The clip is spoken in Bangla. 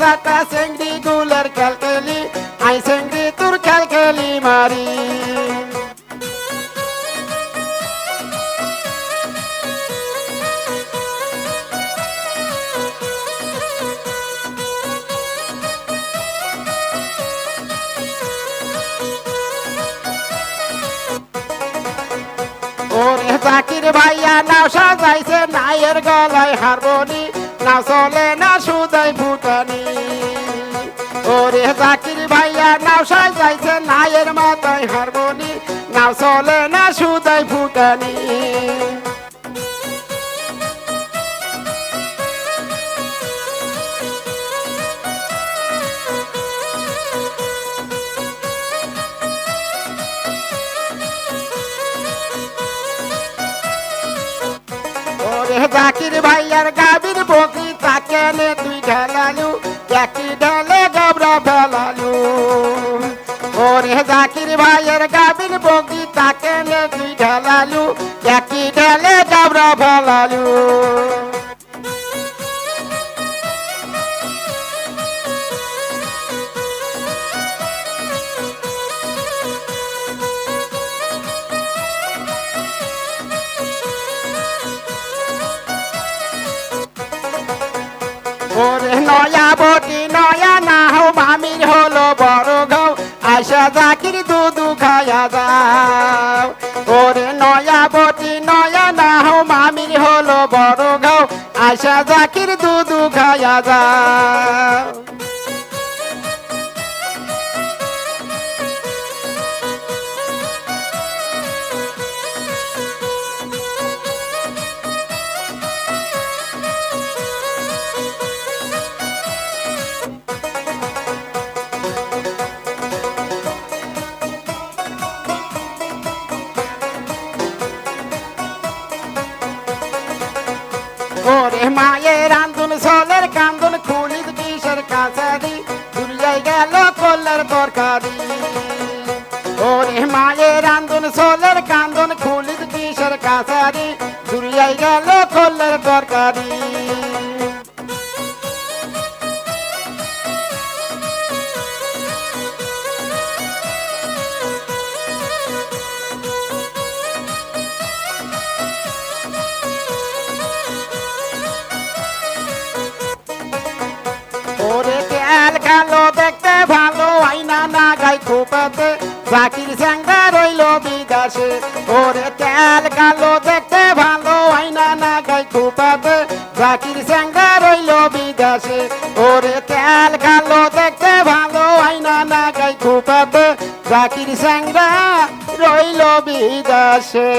চাটা চেংড়ি গুলের খেল আই চেংড়ি তোর খেল মারি। ওরে জাকির ভাইয়া, নাও সাজাইছে নায়ের গলায় হারমোনি। নাও চলে না সুদাই ওরে জাকির ভাইয়া নাও সাজাইছে নায়ের মাথায় হারমোনি। নাও চলে না সুদাই ফুটানি। জাকির ভাইয়ার গাবির বকি তাকে তুই ঢেলালু। একই ঢেলে গবরা ফেলালু ওরে জাকির ভাইয়ের গাবির বকি তাকে তুই ঢেলালু। একই ঢেলে গবরা ফেলালু। ওরে নয়া বটি, নয়া না হো মামির হলো বড় গাও আশা জাকির দুধু খায়া যাও ওরে নয়া বটি, নয়া না হো মামির হলো বড় গাও আশা জাকির দুধু খায়া যাও ওরে মায়ের আন্দুল সলের কান্দুল খুলি কিসের কাছারি তুলে গেল কলের তরকারি। ওরে মায়ের আন্দুল সলের কান্দুল খুলি কিসের কাছারি তুলে গেল কলের তরকারি। জাকির স্যাংরা রইল বিদাসে ওরে তেল কালো দেখতে ভালো আইনা না গাই খুপাতে জাকির স্যাংরা রইল বিদাসে ওরে তেল কালো দেখতে ভালো আইনা না গাই খুপাতে জাকির স্যাংরা রইল বিদাসে